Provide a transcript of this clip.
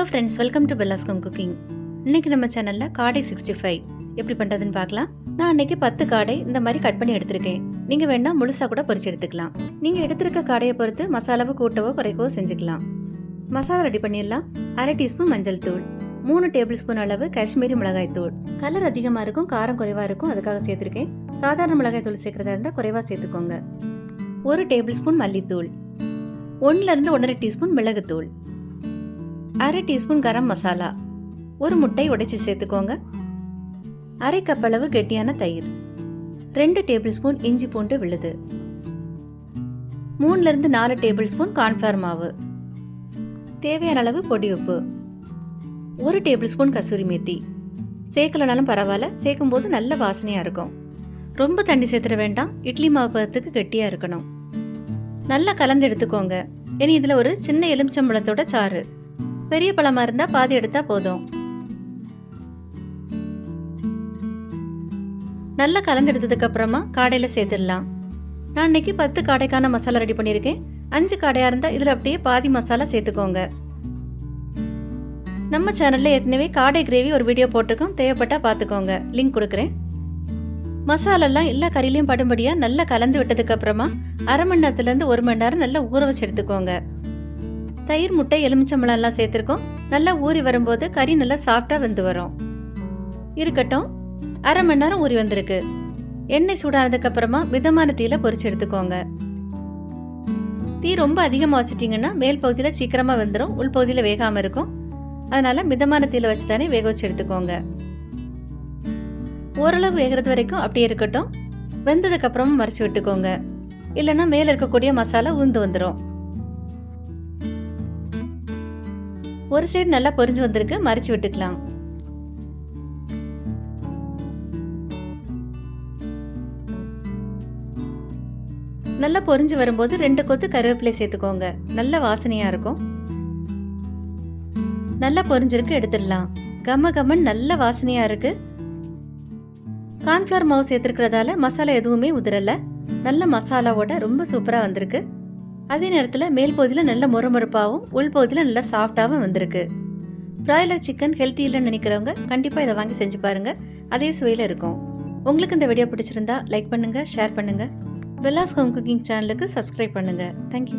Hello friends welcome to பெல்லாஸ்கம் cooking இன்னைக்கு நம்ம சேனல்ல காடை சிக்ஸ்டி ஃபைவ் எப்படி பண்றதுன்னு பார்க்கலாம். நான் அன்னைக்கு பத்து காடை இந்த மாதிரி கட் பண்ணி எடுத்திருக்கேன். நீங்க வேணா முழுசா கூட பொறிச்சு எடுத்துக்கலாம். நீங்க எடுத்திருக்க காடையை பொறுத்து மசாலாவை கூட்டவோ குறைக்கவோ செஞ்சுக்கலாம். மசாலா ரெடி பண்ணிடலாம். அரை டீஸ்பூன் மஞ்சள் தூள். மூணு டேபிள் ஸ்பூன் அளவு காஷ்மீரி மிளகாய் தூள். கலர் அதிகமாக இருக்கும் காரம் குறைவாக இருக்கும் அதுக்காக சேர்த்துருக்கேன். சாதாரண மிளகாய் தூள் சேர்க்குறதா இருந்தால் குறைவாக சேர்த்துக்கோங்க. ஒரு டேபிள் ஸ்பூன் மல்லித்தூள் ஒன்றுலேருந்து ஒன்றரை டீஸ்பூன் மிளகுத்தூள். அரை டீஸ்பூன் கரம் மசாலா ஒரு முட்டை உடைச்சி சேர்த்துக்கோங்க. அரை கப் அளவு கெட்டியான தயிர் ரெண்டு டேபிள் ஸ்பூன் இஞ்சி பூண்டு விழுது. மூணுலேருந்து நாலு டேபிள் ஸ்பூன் கார்ன்ஃப்ளவர் மாவு. தேவையான அளவு பொடி உப்பு ஒரு டேபிள் ஸ்பூன் கசூரி மேத்தி. சேர்க்கலனாலும் பரவாயில்ல சேர்க்கும் போது நல்ல வாசனையாக இருக்கும். ரொம்ப தண்ணி சேர்த்துட வேண்டாம் இட்லி மாவு பதத்துக்கு கெட்டியாக இருக்கணும். நல்லா கலந்து எடுத்துக்கோங்க. இனி இதில் ஒரு சின்ன எலுமிச்சம்பழத்தோட சாறு. பெரிய பழமாக இருந்தால் பாதி எடுத்தால் போதும். நல்லா கலந்து அப்புறமா காடையில் சேர்த்துடலாம். நான் இன்னைக்கு பத்து காடைக்கான மசாலா ரெடி பண்ணியிருக்கேன். அஞ்சு காடையாக இருந்தால் இதில் அப்படியே பாதி மசாலா சேர்த்துக்கோங்க. நம்ம சேனலில் ஏற்கனவே காடை கிரேவி ஒரு வீடியோ போட்டிருக்கோம். தேவைப்பட்டால் பார்த்துக்கோங்க. லிங்க் கொடுக்குறேன். மசாலெல்லாம் எல்லா கறிலையும் படும்படியாக நல்லா கலந்து விட்டதுக்கு அப்புறமா அரை மணி நேரத்துலேருந்து ஒரு மணி நேரம் நல்லா ஊற வச்சு எடுத்துக்கோங்க. தயிர் முட்டை எலுமிச்சம்பழம் எல்லாம் சேர்த்துருக்கோம். நல்லா ஊறி வரும்போது கறி நல்லா சாஃப்டாக வெந்து வரும். இருக்கட்டும். அரை மணி நேரம் ஊறி வந்திருக்கு. எண்ணெய் சூடானதுக்கு அப்புறமா மிதமான தீயில பொரிச்சு எடுத்துக்கோங்க. தீ ரொம்ப அதிகமாக வச்சிட்டிங்கன்னா மேல் பகுதியில் சீக்கிரமாக வெந்துடும் உள் பகுதியில் வேகாமல் இருக்கும். அதனால மிதமான தீயில வச்சு தானே வேக வச்சு எடுத்துக்கோங்க. ஓரளவு வேகிறது வரைக்கும் அப்படியே இருக்கட்டும். வெந்ததுக்கு அப்புறமா மறைச்சு விட்டுக்கோங்க. இல்லைன்னா மேலே இருக்கக்கூடிய மசாலா ஊந்து வந்துடும் ஒரு சைடு நல்லா பொரிஞ்சு வந்திருக்கு மறைச்சு விட்டுக்கலாம். நல்லா பொரிஞ்சு வரும்போது ரெண்டு கொத்து கருவேப்பிலை சேர்த்துக்கோங்க. நல்ல வாசனையா இருக்கும். நல்லா பொரிஞ்சிருக்கு எடுத்துடலாம். கம்ம கம்மன் நல்ல வாசனையா இருக்கு. கார்ன்ஃப்ளவர் மாவு சேர்த்துருக்கிறதால மசாலா எதுவுமே உதிரல. நல்ல மசாலாவோட ரொம்ப சூப்பராக வந்திருக்கு. அதே நேரத்தில் மேல் பகுதியில் நல்ல முறமுறுப்பாகவும் உள் பகுதியில் நல்லா சாஃப்டாகவும் வந்திருக்கு. பிராய்லர் சிக்கன் ஹெல்த்தி இல்லைன்னு நினைக்கிறவங்க கண்டிப்பாக இதை வாங்கி செஞ்சு பாருங்கள் அதே சுவையில் இருக்கும். உங்களுக்கு இந்த வீடியோ பிடிச்சிருந்தா லைக் பண்ணுங்கள் ஷேர் பண்ணுங்கள் வெல்லாஸ் ஹோம் குக்கிங் சேனலுக்கு சப்ஸ்கிரைப் பண்ணுங்கள் தேங்க்யூ